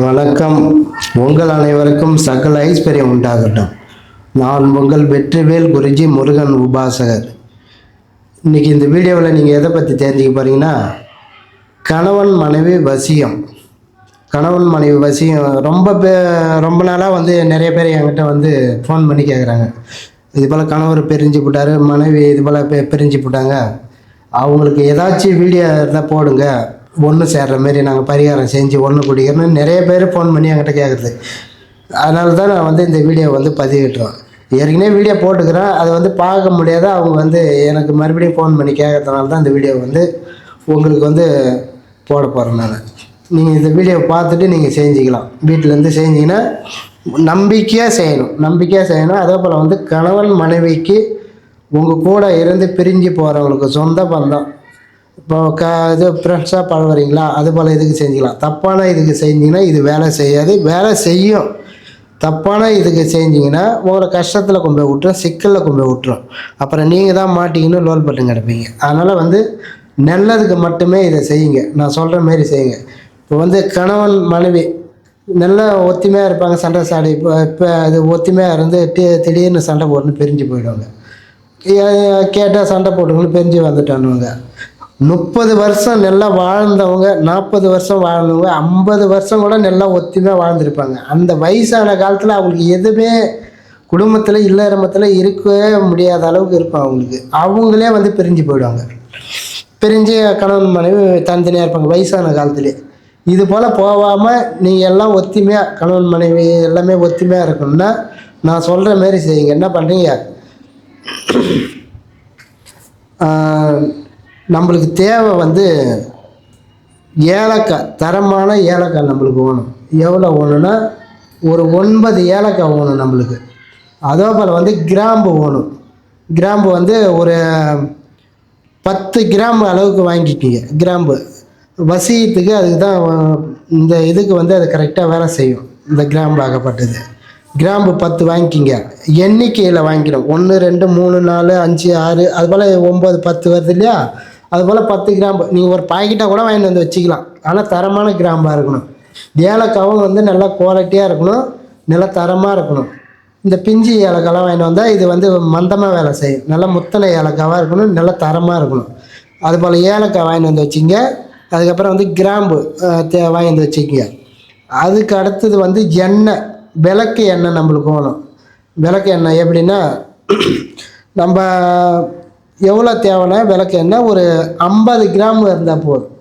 வணக்கம். உங்கள் அனைவருக்கும் சகல ஐஸ்வர்யம் உண்டாகட்டும். நான் உங்கள் வெற்றிவேல் குருஜி முருகன் உபாசகர். இன்றைக்கி இந்த வீடியோவில் நீங்கள் எதை பற்றி தெரிஞ்சுக்க போகிறீங்கன்னா கணவன் மனைவி வசியம். கணவன் மனைவி வசியம் ரொம்ப பே ரொம்ப நாளாக வந்து நிறைய பேர் என்கிட்ட வந்து ஃபோன் பண்ணி கேட்குறாங்க இது போல் கணவர் பிரிஞ்சு போட்டார் மனைவி இது போல் பிரிஞ்சு போட்டாங்க அவங்களுக்கு ஏதாச்சும் வீடியோ இருந்தால் போடுங்க. ஒன்று சேர்கிற மாரி நாங்கள் பரிகாரம் செஞ்சு ஒன்று குடிக்கிறோன்னு நிறைய பேர் ஃபோன் பண்ணி என்கிட்ட கேட்குறது அதனால தான் நான் வந்து இந்த வீடியோ வந்து பதிவிட்டுறோம் ஏற்கனவே வீடியோ போட்டுக்கிறேன். அதை வந்து பார்க்க முடியாத அவங்க வந்து எனக்கு மறுபடியும் ஃபோன் பண்ணி கேட்கறதுனால தான் இந்த வீடியோ வந்து உங்களுக்கு வந்து போட போகிறேன் நான். நீங்கள் இந்த வீடியோவை பார்த்துட்டு நீங்கள் செஞ்சுக்கலாம். வீட்டிலேருந்து செஞ்சீங்கன்னா நம்பிக்கையாக செய்யணும். நம்பிக்கையாக செய்யணும். அதே போல் வந்து கணவன் மனைவிக்கு உங்கள் கூட இருந்து பிரிஞ்சு போகிறவங்களுக்கு சொந்த பந்தம். இப்போ க இது ஃப்ரெண்ட்ஸாக பழகுறீங்களா? அது போல் இதுக்கு செஞ்சுக்கலாம்? தப்பான இதுக்கு செஞ்சிங்கன்னா இது வேலை செய்யாது. வேலை செய்யும். தப்பான இதுக்கு செஞ்சிங்கன்னா உங்களை கஷ்டத்தில் கொண்டு போய் விட்டுரும் சிக்கலில் கொண்டு போய் விட்டுரும். அப்புறம் நீங்கள் தான் மாட்டிங்கன்னு லோல் பட்டு கிடப்பீங்க. அதனால் வந்து நல்லதுக்கு மட்டுமே இதை செய்யுங்க. நான் சொல்கிற மாரி செய்யுங்க. இப்போ வந்து கணவன் மனைவி நல்லா ஒத்துமையாக இருப்பாங்க சண்டை சாடி இப்போ இப்போ அது ஒத்துமையாக இருந்து தி- திடீர்னு சண்டை போட்டுன்னு பிரிஞ்சு போயிடுவாங்க. கேட்டால் சண்டை போட்டுக்கணும் பிரிஞ்சு வந்துட்டானுங்க முப்பது வருஷம் நல்லா வாழ்ந்தவங்க நாற்பது வருஷம் வாழ்ந்தவங்க ஐம்பது வருஷம் கூட நல்லா ஒத்துமையாக வாழ்ந்திருப்பாங்க. அந்த வயசான காலத்தில் அவங்களுக்கு எதுவுமே குடும்பத்தில் இல்லறமத்தில் இருக்கவே முடியாத அளவுக்கு இருக்கும் அவங்களுக்கு. அவங்களே வந்து பிரிஞ்சு போயிடுவாங்க. பிரிஞ்சு கணவன் மனைவி தனித்தனியாக இருப்பாங்க வயசான காலத்துலேயே இது போல் போகாமல் நீங்கள் எல்லாம் ஒத்துமையாக கணவன் மனைவி எல்லாமே ஒத்துமையாக இருக்கணும்னா நான் சொல்கிற மாரி செய்யுங்க. என்ன பண்ணுறீங்க நம்மளுக்கு தேவை வந்து ஏலக்காய் தரமான ஏலக்காய் நம்மளுக்கு வேணும். எவ்வளோ வேணும்னா ஒரு ஒன்பது ஏலக்காய் வேணும் நம்மளுக்கு. அதே போல் வந்து கிராம்பு வேணும். கிராம்பு வந்து ஒரு பத்து கிராம் அளவுக்கு வாங்கிக்கிங்க. கிராம்பு. வசியத்துக்கு அதுக்கு தான் இந்த இதுக்கு வந்து அது கரெக்டாக வேலை செய்யும். இந்த கிராம்பு ஆகப்பட்டது. கிராம்பு பத்து வாங்கிக்கிங்க. எண்ணிக்கையில் வாங்கிடும் ஒன்று ரெண்டு மூணு நாலு அஞ்சு ஆறு அது போல் ஒம்பது பத்து வருது இல்லையா? அதுபோல் பத்து கிராம்பு நீங்கள் ஒரு பாக்கெட்டாக கூட வாங்கிட்டு வந்து வச்சுக்கலாம். ஆனால் தரமான கிராம்பாக இருக்கணும். ஏலக்காவும் வந்து நல்லா குவாலிட்டியாக இருக்கணும். நல்லா தரமாக இருக்கணும். இந்த பிஞ்சு ஏலக்காய்லாம் வாங்கிட்டு வந்தால் இது வந்து மந்தமாக வேலை செய்யும். நல்லா முத்தனை ஏலக்காவாக இருக்கணும். நல்லா தரமாக இருக்கணும். அதுபோல் ஏலக்காய் வாங்கிட்டு வந்து வச்சுங்க அதுக்கப்புறம் வந்து கிராம்பு தே- வாங்கி வந்து வச்சுக்கோங்க. அதுக்கு அடுத்தது வந்து எண்ணெய். விளக்கு எண்ணெய் நம்மளுக்கு வேணும். விளக்கு எண்ணெய் எப்படின்னா நம்ம எவ்வளோ தேவைன்னா விளக்கு என்ன ஒரு ஐம்பது கிராம் இருந்தால் போதும்.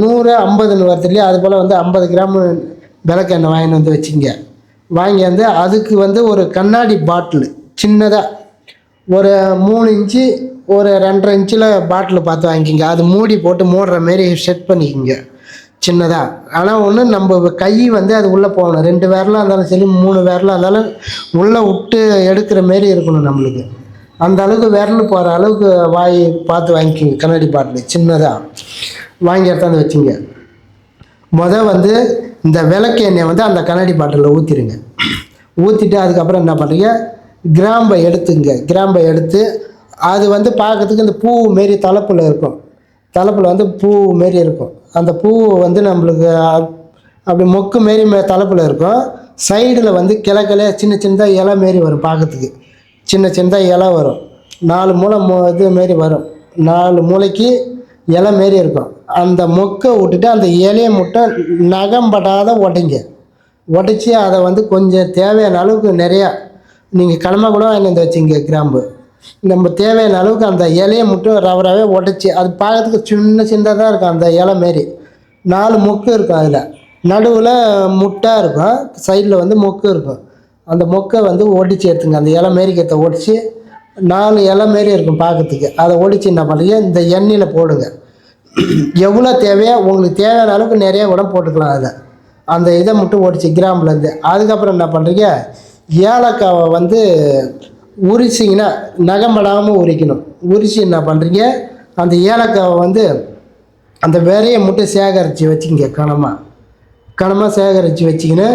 நூறு ஐம்பதுன்னு வருது இல்லையா? அது போல் வந்து ஐம்பது கிராம் விளக்கு எண்ணெய் வாங்கிட்டு வந்து வச்சுங்க வாங்கி வந்து அதுக்கு வந்து ஒரு கண்ணாடி பாட்டில் சின்னதாக ஒரு மூணு இன்ச்சு ஒரு ரெண்டரை இன்ச்சில் பாட்டில் பார்த்து வாங்கிக்கிங்க. அது மூடி போட்டு மூடுற மாரி செட் பண்ணிக்கிங்க. சின்னதாக ஆனால் ஒன்று நம்ம கை வந்து அது உள்ளே போகணும். ரெண்டு வேரலாக இருந்தாலும் சரி மூணு வேரலாக இருந்தாலும் உள்ளே விட்டு எடுக்கிற மாரி இருக்கணும் நம்மளுக்கு. அந்த அளவுக்கு விரல் போகிற அளவுக்கு வாய் பார்த்து வாங்கிக்கிங்க கண்ணாடி பாட்டில் சின்னதாக வாங்கி எடுத்தாந்து வச்சுங்க. மொதல் வந்து இந்த விளக்கு எண்ணெய் வந்து அந்த கண்ணாடி பாட்டிலில் ஊற்றிடுங்க ஊற்றிட்டு அதுக்கப்புறம் என்ன பண்ணுறீங்க கிராம்பை எடுத்துங்க. கிராம்பை எடுத்து அது வந்து பார்க்கறதுக்கு இந்த பூ மாரி தலைப்பில் இருக்கும். தலைப்பில் வந்து பூ மாரி இருக்கும். அந்த பூ வந்து நம்மளுக்கு அப்படி மொக்கு மாரி மே தலைப்பில் இருக்கும். சைடில் வந்து கிழக்கில சின்ன சின்னதாக இலை மாரி வரும் பார்க்கறதுக்கு. சின்ன சின்னதாக இலை வரும். நாலு மூளை மு இது மாரி வரும். நாலு மூளைக்கு இலை மாரி இருக்கும். அந்த மொக்கை விட்டுட்டு அந்த இலையை மட்டும் நகம்படாத உடைங்க உடைச்சி அதை வந்து கொஞ்சம் தேவையான அளவுக்கு நிறையா நீங்கள் கிழமை கூட வாங்கி வந்து வச்சிங்க கிராம்பு. நம்ம தேவையான அளவுக்கு அந்த இலையை மட்டும் ரவராகவே உடைச்சி அது பார்க்கறதுக்கு சின்ன சின்னதாக இருக்கும் அந்த இலை மாரி. நாலு மொக்கு இருக்கும் அதில். நடுவில் முட்டாக இருக்கும் சைடில் வந்து மொக்கு இருக்கும். அந்த மொக்கை வந்து ஒடிச்சு எடுத்துங்க. அந்த இலை மேரிக்கத்தை ஒடிச்சு நாலு இலை மாரி இருக்கும் பார்க்கறதுக்கு அதை ஒடிச்சு என்ன பண்ணுறீங்க இந்த எண்ணெயில் போடுங்க. எவ்வளோ தேவையோ உங்களுக்கு தேவையான அளவுக்கு நிறைய கூட போட்டுக்கலாம் அதை. அந்த இதை மட்டும் ஒடிச்சு கிராம்லேருந்து அதுக்கப்புறம் என்ன பண்ணுறீங்க ஏலக்காவை வந்து உரிச்சிங்கன்னா நகம்படாமல் உரிக்கணும். உரிச்சு என்ன பண்ணுறீங்க அந்த ஏலக்காவை வந்து அந்த விரையை மட்டும் சேகரித்து வச்சுக்கிங்க கனமாக கனமாக சேகரித்து வச்சிக்கின்னு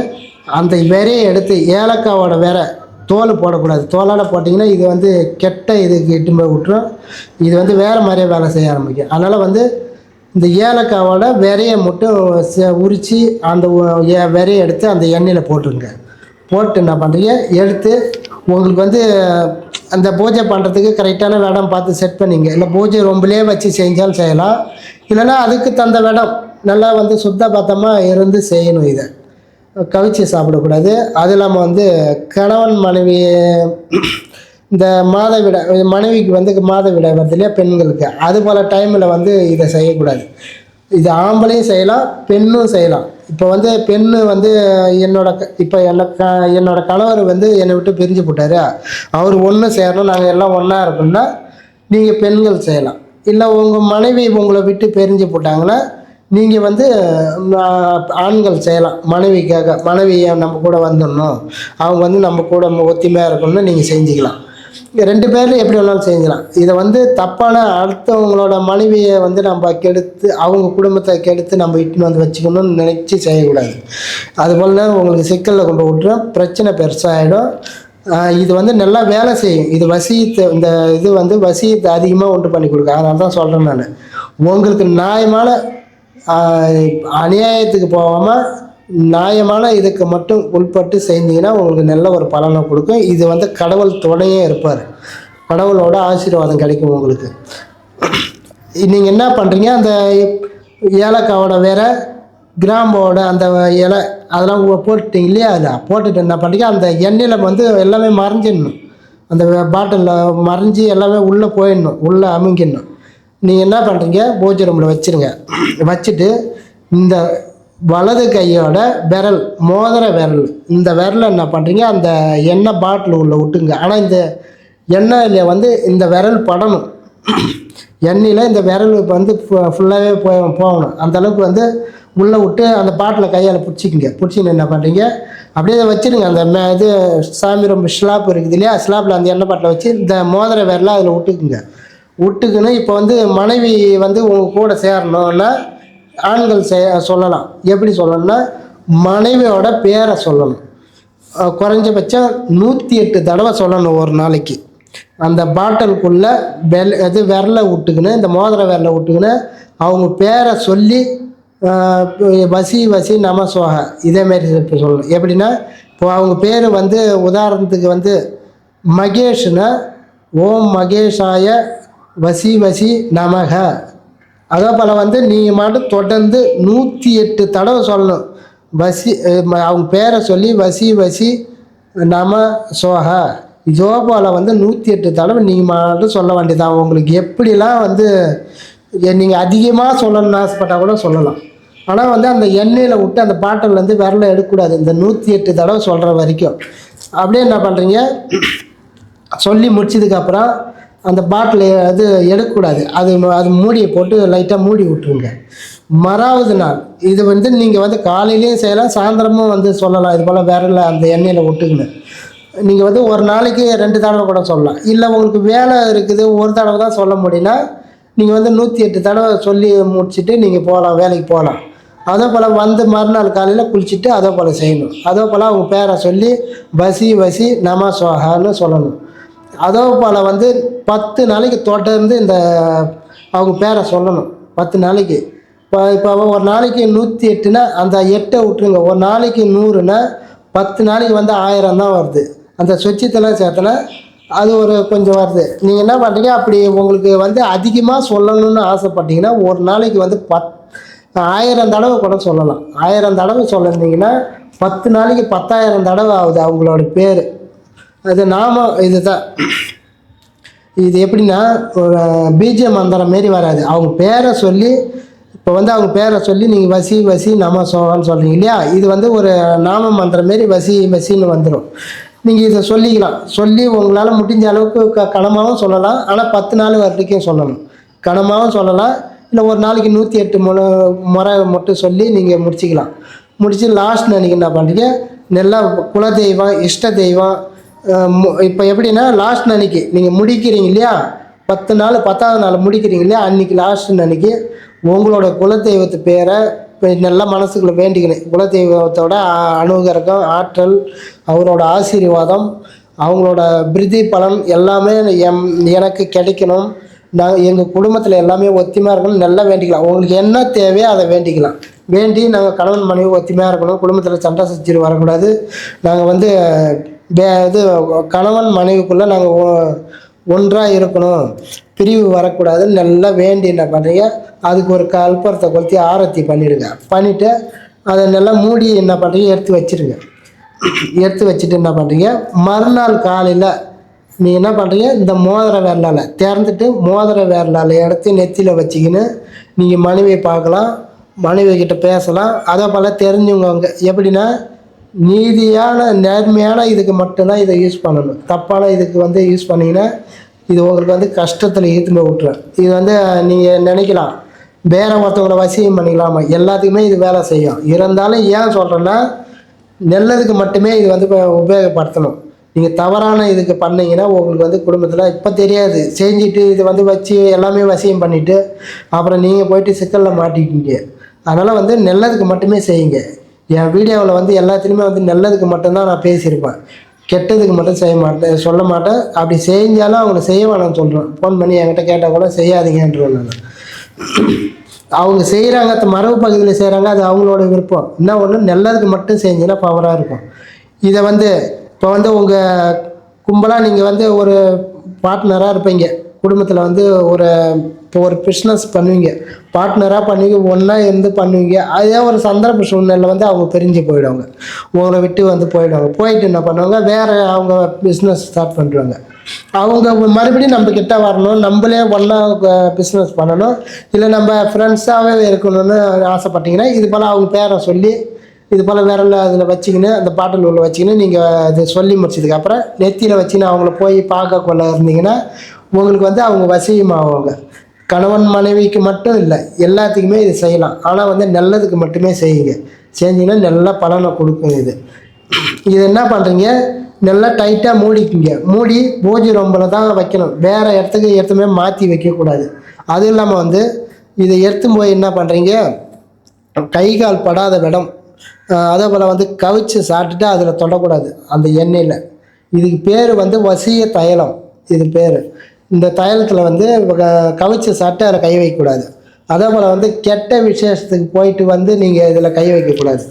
அந்த வெறையை எடுத்து ஏலக்காவோட வேற தோல் போடக்கூடாது. தோலால் போட்டிங்கன்னா இது வந்து கெட்ட இதுக்கு இட்டு போய் விட்டுரும் இது வந்து வேறு மாதிரியே வேலை செய்ய ஆரம்பிக்கும். அதனால் வந்து இந்த ஏலக்காவோட விரையை மட்டும் ச- உரித்து அந்த விரையை எடுத்து அந்த எண்ணெயில் போட்டுருங்க. போட்டு என்ன பண்ணுறீங்க எடுத்து உங்களுக்கு வந்து அந்த பூஜை பண்ணுறதுக்கு கரெக்டான இடம் பார்த்து செட் பண்ணிங்க. இல்லை பூஜை ரொம்பலே வச்சு செஞ்சாலும் செய்யலாம். இல்லைன்னா அதுக்கு தந்த இடம் நல்லா வந்து சுத்த பத்தமாக இருந்து செய்யணும் இதை. கவிச்சு சாப்பிடக்கூடாது. அது இல்லாமல் வந்து கணவன் மனைவி இந்த மாதவிட மனைவிக்கு வந்து மாதவிடை வருது இல்லையா பெண்களுக்கு. அது போல் டைமில் வந்து இதை செய்யக்கூடாது. இது ஆம்பளையும் செய்யலாம் பெண்ணும் செய்யலாம். இப்போ வந்து பெண்ணு வந்து என்னோட க- இப்போ என்ன க என்னோட கணவர் வந்து என்னை விட்டு பிரிஞ்சு போட்டார். அவர் ஒன்று சேரணும் நாங்கள் எல்லாம் ஒன்றா இருக்கோம்னா நீங்கள் பெண்கள் செய்யலாம். இல்லை உங்கள் மனைவி உங்களை விட்டு பிரிஞ்சு போட்டாங்கன்னா நீங்கள் வந்து ஆண்கள் செய்யலாம். மனைவிக்காக மனைவியை நம்ம கூட வந்துடணும்? அவங்க வந்து நம்ம கூட ஒத்திமையாக இருக்கணும்னு நீங்கள் செஞ்சுக்கலாம். ரெண்டு பேரில் எப்படி வேணாலும் செஞ்சலாம் இதை வந்து தப்பான அடுத்தவங்களோட மனைவியை வந்து நம்ம கெடுத்து அவங்க குடும்பத்தை கெடுத்து நம்ம இட்டுன்னு வந்து வச்சுக்கணும்னு நினச்சி செய்யக்கூடாது. அதுபோல் உங்களுக்கு சிக்கலில் கொண்டு விட்டுரும் பிரச்சனை பெருசாகிடும் இது வந்து நல்லா வேலை செய்யும். இது வசியத்தை இந்த இது வந்து வசியத்தை அதிகமாக உண்டு பண்ணி கொடுக்கும். அதனால தான் சொல்கிறேன் நான். உங்களுக்கு நியாயமான அநியாயத்துக்கு போகாமல் நியாயமான இதுக்கு மட்டும் உள்பட்டு செஞ்சீங்கன்னா உங்களுக்கு நல்ல ஒரு பலனை கொடுக்கும். இது வந்து கடவுள் துணையே இருப்பார். கடவுளோட ஆசீர்வாதம் கிடைக்கும் உங்களுக்கு. நீங்கள் என்ன பண்ணுறீங்க அந்த ஏலக்காவோட வேற கிராம்போட அந்த இலை அதெல்லாம் போட்டுட்டீங்க இல்லையா? அதில் போட்டுட்டு என்ன பண்ணுறீங்க அந்த எண்ணெயில் வந்து எல்லாமே மறைஞ்சிடணும். அந்த பாட்டிலில் மறைஞ்சி எல்லாமே உள்ளே போயிடணும். உள்ளே அமுங்கிடணும். நீங்கள் என்ன பண்ணுறீங்க பூஜை ரூமில் வச்சுருங்க. வச்சுட்டு இந்த வலது கையோட விரல் மோதிர விரல் இந்த விரலை என்ன பண்ணுறீங்க அந்த எண்ணெய் பாட்டில் உள்ள விட்டுங்க. ஆனால் இந்த எண்ணெயில் வந்து இந்த விரல் படணும். எண்ணெயில் இந்த விரல் வந்து ஃபுல்லாகவே போய் போகணும். அந்தளவுக்கு வந்து உள்ளே விட்டு அந்த பாட்டில் கையால் பிடிச்சிக்கிங்க. பிடிச்சின்னு என்ன பண்ணுறீங்க அப்படியே அதை வச்சிருங்க. அந்த மே இது சாமி ரொம்ப ஸ்லாப் இருக்குது இல்லையா? ஸ்லாப்பில் அந்த எண்ணெய் பாட்டில் வச்சு இந்த மோதிர விரலை அதில் விட்டுக்குங்க. விட்டுக்குன்னு இப்போ வந்து மனைவி வந்து உங்கள் கூட சேரணும்னா ஆண்கள் சே சொல்லலாம். எப்படி சொல்லணும்னா மனைவியோட பேரை சொல்லணும். குறைஞ்சபட்சம் நூற்றி எட்டு தடவை சொல்லணும் ஒரு நாளைக்கு. அந்த பாட்டலுக்குள்ளே வெல் இது விரலை விட்டுக்கின்னு இந்த மோதிர விரலை விட்டுக்கின்னு அவங்க பேரை சொல்லி வசி வசி நம சோக இதேமாரி இப்போ சொல்லணும். எப்படின்னா இப்போ அவங்க பேர் வந்து உதாரணத்துக்கு வந்து மகேஷ்னா ஓம் மகேஷாய வசி வசி நமக. அதே போல் வந்து நீங்கள் மட்டும் தொடர்ந்து நூற்றி எட்டு தடவை சொல்லணும். வசி அவங்க பேரை சொல்லி வசி வசி நம சோக. இதோ போல் வந்து நூற்றி எட்டு தடவை நீங்கள் மட்டும் சொல்ல வேண்டியதான் உங்களுக்கு எப்படிலாம் வந்து நீங்கள் அதிகமாக சொல்லணும்னு ஆசைப்பட்டால் கூட சொல்லலாம். ஆனால் வந்து அந்த எண்ணெயில் விட்டு அந்த பாட்டிலேருந்து விரல எடுக்கக்கூடாது. இந்த நூற்றி எட்டு தடவை சொல்கிற வரைக்கும். அப்படியே என்ன பண்ணுறீங்க சொல்லி முடிச்சதுக்கப்புறம் அந்த பாட்டில் அது எடுக்கக்கூடாது. அது அது மூடியை போட்டு லைட்டாக மூடி விட்டுருங்க. மறாவது நாள் இது வந்து நீங்கள் வந்து காலையிலையும் செய்யலாம் சாயந்தரமும் வந்து சொல்லலாம். இது போல் விரல அந்த எண்ணெயில் விட்டுக்கணும் நீங்கள் வந்து ஒரு நாளைக்கு ரெண்டு தடவை கூட சொல்லலாம். இல்லை உங்களுக்கு வேலை இருக்குது ஒரு தடவை தான் சொல்ல முடியும்னா நீங்கள் வந்து நூற்றி எட்டு தடவை சொல்லி முடிச்சுட்டு நீங்கள் போகலாம் வேலைக்கு போகலாம். அதே போல் வந்து மறுநாள் காலையில் குளிச்சுட்டு அதே போல் செய்யணும். அதே போல் அவங்க பேரை சொல்லி வசி வசி நம சோஹான்னு சொல்லணும். அதோ போல் வந்து பத்து நாளைக்கு தொடர்ந்து இந்த அவங்க பேரை சொல்லணும். பத்து நாளைக்கு. இப்போ இப்போ ஒரு நாளைக்கு நூற்றி எட்டுனா அந்த எட்டை விட்டுருங்க. ஒரு நாளைக்கு நூறுனா பத்து நாளைக்கு வந்து ஆயிரம் தான் வருது. அந்த சொச்சத்தெல்லாம் சேர்த்தனா அது ஒரு கொஞ்சம் வருது. நீங்கள் என்ன பண்ணுறீங்க அப்படி உங்களுக்கு வந்து அதிகமாக சொல்லணும்னு ஆசைப்பட்டீங்கன்னா ஒரு நாளைக்கு வந்து பத் ஆயிரம் தடவை கூட சொல்லலாம். ஆயிரம் தடவை சொல்லிருந்தீங்கன்னா பத்து நாளைக்கு பத்தாயிரம் தடவை ஆகுது அவங்களோட பேர். அது நாம இதுதான். இது எப்படின்னா ஒரு பீஜ மந்திரம் மாரி வராது. அவங்க பேரை சொல்லி இப்போ வந்து அவங்க பேரை சொல்லி நீங்கள் வசி வசி நம சோகான்னு சொல்கிறீங்க இல்லையா? இது வந்து ஒரு நாம மந்திரம் மாரி வசி வசின்னு வந்துடும் நீங்கள் இதை சொல்லிக்கலாம். சொல்லி உங்களால் முடிஞ்ச அளவுக்கு க கனமாகவும் சொல்லலாம். ஆனால் பத்து நாள் வரைக்கும் சொல்லணும். கனமாகவும் சொல்லலாம். இல்லை ஒரு நாளைக்கு நூற்றி எட்டு முறை முறை மட்டும் சொல்லி நீங்கள் முடிச்சிக்கலாம். முடிச்சு லாஸ்ட் நீங்கள் என்ன பண்ணுறீங்க நல்லா குலதெய்வம் இஷ்ட தெய்வம் இப்போ எப்படின்னா லாஸ்ட் அன்னைக்கு. நீங்கள் முடிக்கிறீங்க இல்லையா? பத்து நாள் பத்தாவது நாள் முடிக்கிறீங்க இல்லையா? அன்னைக்கு லாஸ்ட் அன்னைக்கு. உங்களோட குலதெய்வத்து பேரை நல்லா மனசுக்குள்ள வேண்டிக்கணும். குலதெய்வத்தோட அனுகரகம் ஆற்றல் அவரோட ஆசீர்வாதம் அவங்களோட பிரிதி பலன் எல்லாமே எம் எனக்கு கிடைக்கணும். நாங்கள் எங்கள் குடும்பத்தில் எல்லாமே ஒத்திமையாக இருக்கணும். நல்லா வேண்டிக்கலாம். உங்களுக்கு என்ன தேவையோ அதை வேண்டிக்கலாம். வேண்டி நாங்கள் கணவன் மனைவி ஒத்துமையாக இருக்கணும். குடும்பத்தில் சண்டை சச்சரவு வரக்கூடாது. நாங்கள் வந்து பே இது கணவன் மனைவிக்குள்ளே நாங்கள் ஒன்றாக இருக்கணும். பிரிவு வரக்கூடாதுன்னு நல்லா வேண்டி என்ன பண்ணுறீங்க அதுக்கு ஒரு கல்பரத்தை கொளுத்தி ஆரத்தி பண்ணிடுங்க. பண்ணிவிட்டு அதை நல்லா மூடி என்ன பண்ணுறீங்க எடுத்து வச்சுருங்க. எடுத்து வச்சுட்டு என்ன பண்ணுறீங்க மறுநாள் காலையில் நீ என்ன பண்ணுறீங்க இந்த மோதிர விரலால் திறந்துட்டு மோதிர விரலால் எடுத்து நெத்தியில் வச்சுக்கின்னு நீங்கள் மனைவியை பார்க்கலாம். மனைவி கிட்ட பேசலாம். அதே போல் தெரிஞ்சவங்க அவங்க எப்படின்னா நீதியான நேர்மையான இதுக்கு மட்டும்தான் இதை யூஸ் பண்ணணும். தப்பான இதுக்கு வந்து யூஸ் பண்ணிங்கன்னா இது உங்களுக்கு வந்து கஷ்டத்தில் ஈர்த்துமே விட்டுரும். இது வந்து நீங்கள் நினைக்கலாம். வேற ஒருத்தவங்களை வசியம் பண்ணிக்கலாமா? எல்லாத்துக்குமே இது வேலை செய்யும். இருந்தாலும் ஏன் சொல்கிறேன்னா நல்லதுக்கு மட்டுமே இது வந்து உபயோகப்படுத்தணும். நீங்கள் தவறான இதுக்கு பண்ணீங்கன்னா உங்களுக்கு வந்து குடும்பத்தில் இப்போ தெரியாது. செஞ்சுட்டு இது வந்து வச்சு எல்லாமே வசியம் பண்ணிவிட்டு அப்புறம் நீங்கள் போயிட்டு சிக்கலில் மாட்டிக்கிங்க அதனால் வந்து நல்லதுக்கு மட்டுமே செய்யுங்க. என் வீடியோவில் வந்து எல்லாத்துலேயுமே வந்து நல்லதுக்கு மட்டும்தான் நான் பேசியிருப்பேன். கெட்டதுக்கு மட்டும் செய்ய மாட்டேன் சொல்ல மாட்டேன். அப்படி செஞ்சாலும் அவங்கள செய்ய வேணாம்னு சொல்கிறேன் ஃபோன் பண்ணி என்கிட்ட கேட்டால் கூட செய்யாதீங்கன்றேன் நான். அவங்க செய்கிறாங்க மரபு பகுதியில் செய்கிறாங்க அது அவங்களோட விருப்பம். என்ன ஒன்று நல்லதுக்கு மட்டும் செஞ்சீங்கன்னா பவராக இருக்கும். இதை வந்து இப்போ வந்து உங்கள் கும்பலாக நீங்கள் வந்து ஒரு பார்ட்னராக இருப்பீங்க. குடும்பத்தில் வந்து ஒரு இப்போ ஒரு பிஸ்னஸ் பண்ணுவீங்க. பார்ட்னராக பண்ணுவீங்க ஒன்றா இருந்து பண்ணுவீங்க. அதே ஒரு சந்தர்ப்ப சூழ்நிலை வந்து அவங்க பிரிஞ்சு போயிடுவாங்க. உங்களை விட்டு வந்து போயிடுவாங்க. போயிட்டு என்ன பண்ணுவாங்க? வேறு அவங்க பிஸ்னஸ் ஸ்டார்ட் பண்ணுறாங்க அவங்க மறுபடியும் நம்ம கிட்ட வரணும். நம்மளே ஒன்றா பிஸ்னஸ் பண்ணணும். இல்லை நம்ம ஃப்ரெண்ட்ஸாகவே இருக்கணும்னு ஆசைப்பட்டீங்கன்னா இது போல் அவங்க பேரை சொல்லி இது போல் விரலில் அதில் வச்சிக்கின்னு அந்த பாட்டில் உள்ள வச்சிக்கின்னு நீங்கள் அதை சொல்லி முடிச்சதுக்கப்புறம் நெத்தியில் வச்சுன்னு அவங்கள போய் பார்க்க கொள்ள இருந்தீங்கன்னா உங்களுக்கு வந்து அவங்க வசியமாவாங்க. கணவன் மனைவிக்கு மட்டும் இல்லை எல்லாத்துக்குமே இது செய்யலாம். ஆனால் வந்து நல்லதுக்கு மட்டுமே செய்யுங்க. செஞ்சீங்கன்னா நல்ல பலனை கொடுக்கும் இது. இது என்ன பண்ணுறீங்க நல்லா டைட்டாக மூடிக்குங்க. மூடி பூஜை ரொம்பல தான் வைக்கணும். வேறு இடத்துக்கு எடுத்துமே மாற்றி வைக்கக்கூடாது. அதுவும் இல்லாமல் வந்து இதை எடுத்துன்னு போய் என்ன பண்ணுறீங்க கை கால் படாத இடம். அதே போல் வந்து கவிச்சு சாப்பிட்டுட்டு அதில் தொடக்கூடாது. அந்த எண்ணெயில். இதுக்கு பேர் வந்து வசிய தைலம். இது பேர். இந்த தைலத்தில் வந்து க- சட்டை அதில் கை வைக்கக்கூடாது அதே போல் வந்து கெட்ட விசேஷத்துக்கு போயிட்டு வந்து நீங்கள் இதில் கை வைக்கக்கூடாது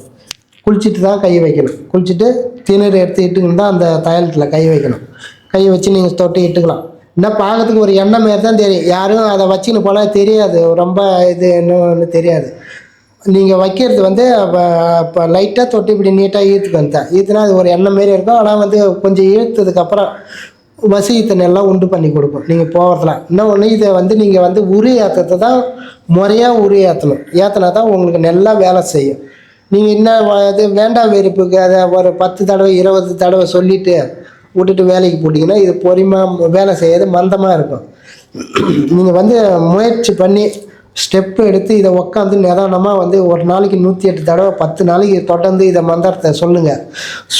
குளிச்சுட்டு தான் கை வைக்கணும். குளிச்சுட்டு திணறு எடுத்து இட்டுக்கின்னு தான் அந்த தைலத்தில் கை வைக்கணும். கை வச்சு நீங்கள் தொட்டி இட்டுக்கலாம். என்ன பார்க்கறதுக்கு ஒரு எண்ணம் மாரி தான் தெரியும். யாரும் அதை வச்சுன்னு போல தெரியாது. ரொம்ப இது இன்னும் தெரியாது. நீங்கள் வைக்கிறது வந்து இப்போ லைட்டாக தொட்டு இப்படி நீட்டாக ஈர்த்துக்கு வந்தேன் ஈர்த்துனா அது ஒரு எண்ணம் மாரி இருக்கும். ஆனால் வந்து கொஞ்சம் இழுத்ததுக்கப்புறம் வசியத்தனை எல்லாம் உண்டு பண்ணி கொடுக்கும். நீங்கள் போகிறதுல இன்னும் ஒன்று இதை வந்து நீங்கள் வந்து உரு ஏற்றத்தை தான் முறையாக உரு ஏற்றணும் ஏற்றினா தான் உங்களுக்கு நல்லா வேலை செய்யும். நீங்கள் என்ன இது வேண்டாம் வெறுப்புக்கு அதை ஒரு பத்து தடவை இருபது தடவை சொல்லிவிட்டு விட்டுட்டு வேலைக்கு போட்டிங்கன்னா இது பொறுமையாக வேலை செய்யாது மந்தமாக இருக்கும். நீங்கள் வந்து முயற்சி பண்ணி ஸ்டெப் எடுத்து இதை உட்காந்து நிதானமாக வந்து ஒரு நாளைக்கு நூற்றி எட்டு தடவை பத்து நாளைக்கு தொடர்ந்து இதை மந்திரத்தை சொல்லுங்கள்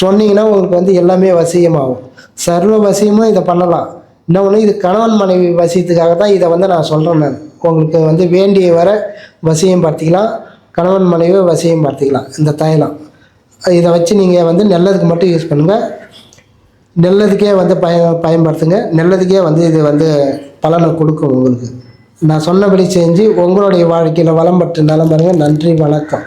சொன்னீங்கன்னா உங்களுக்கு வந்து எல்லாமே வசியமாகும் சர்வ வசியமும் இதை பண்ணலாம். இன்னொன்று இது கணவன் மனைவி வசியத்துக்காக தான் இதை வந்து நான் சொல்கிறேன் நான் உங்களுக்கு வந்து வேண்டிய வர வசியம் பார்த்திக்கலாம். கணவன் மனைவி வசியம் பார்த்திக்கலாம். இந்த தைலம். இதை வச்சு நீங்கள் வந்து நல்லதுக்கு மட்டும் யூஸ் பண்ணுங்கள் நல்லதுக்கே வந்து பய பயன்படுத்துங்க. நல்லதுக்கே வந்து இது வந்து பலனை கொடுக்கும் உங்களுக்கு. நான் சொன்னபடி செஞ்சு உங்களுடைய வாழ்க்கையில் வளம் பெற்று நலம் பெறுங்க நன்றி வணக்கம்.